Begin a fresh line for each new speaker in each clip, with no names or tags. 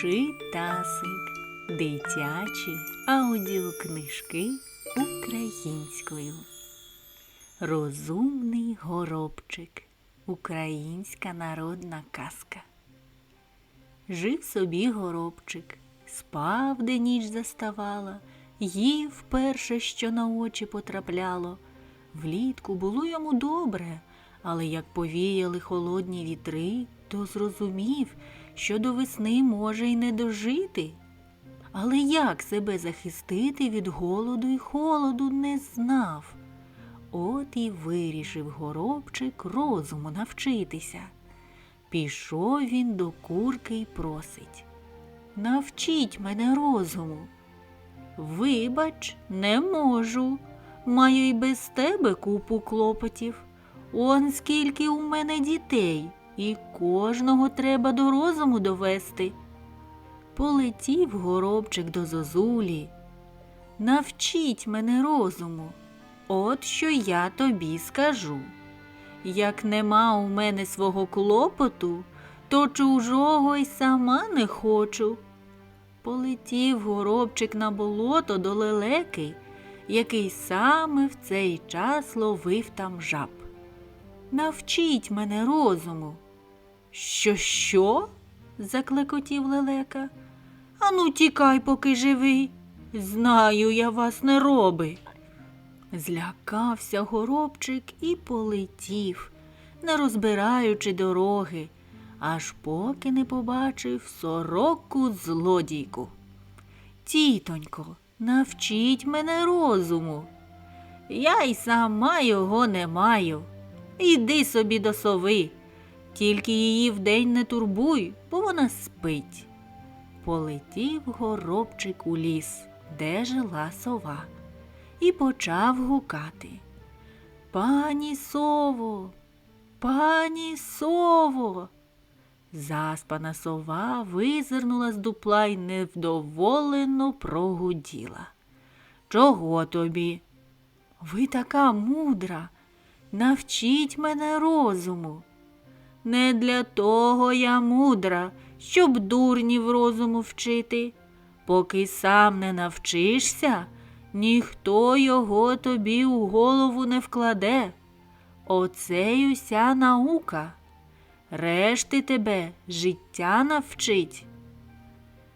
Читасик. Дитячі аудіокнижки українською. Розумний горобчик. Українська народна казка. Жив собі горобчик, спав, де ніч заставала, їв перше, що на очі потрапляло. Влітку було йому добре, але як повіяли холодні вітри, то зрозумів, що до весни може й не дожити. Але як себе захистити від голоду й холоду не знав. От і вирішив горобчик розуму навчитися. Пішов він до курки й просить. Навчіть мене розуму. Вибач, не можу. Маю й без тебе купу клопотів. Он скільки у мене дітей, і кожного треба до розуму довести. Полетів горобчик до зозулі. Навчіть мене розуму. От що я тобі скажу. Як нема у мене свого клопоту, то чужого й сама не хочу. Полетів горобчик на болото до лелеки, який саме в цей час ловив там жаб. Навчіть мене розуму. Що, що? заклекотів лелека. Ану, тікай, поки живий. Знаю я вас не роби. Злякався горобчик і полетів, не розбираючи дороги, аж поки не побачив сороку злодійку. Тітонько, навчіть мене розуму. Я й сама його не маю. Іди собі до сови, тільки її вдень не турбуй, бо вона спить. Полетів горобчик у ліс, де жила сова, і почав гукати. Пані сово, пані сово. Заспана сова визирнула з дупла й невдоволено прогуділа. Чого тобі? Ви така мудра. Навчіть мене розуму. Не для того я мудра, щоб дурнів розуму вчити. Поки сам не навчишся, ніхто його тобі у голову не вкладе. Оце й уся наука. Решти тебе життя навчить.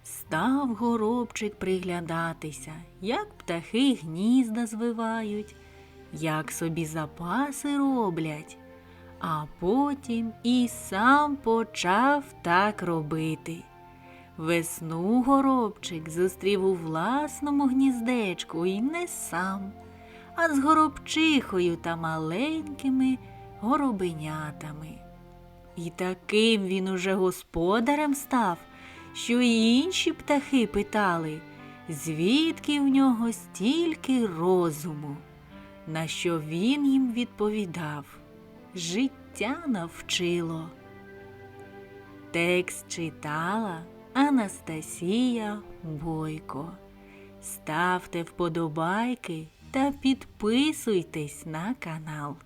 Став горобчик приглядатися, як птахи гнізда звивають, як собі запаси роблять, а потім і сам почав так робити. Весну горобчик зустрів у власному гніздечку і не сам, а з горобчихою та маленькими горобенятами. І таким він уже господарем став, що й інші птахи питали, звідки в нього стільки розуму, на що він їм відповідав життя навчило. Текст читала Анастасія Бойко. Ставте вподобайки та підписуйтесь на канал.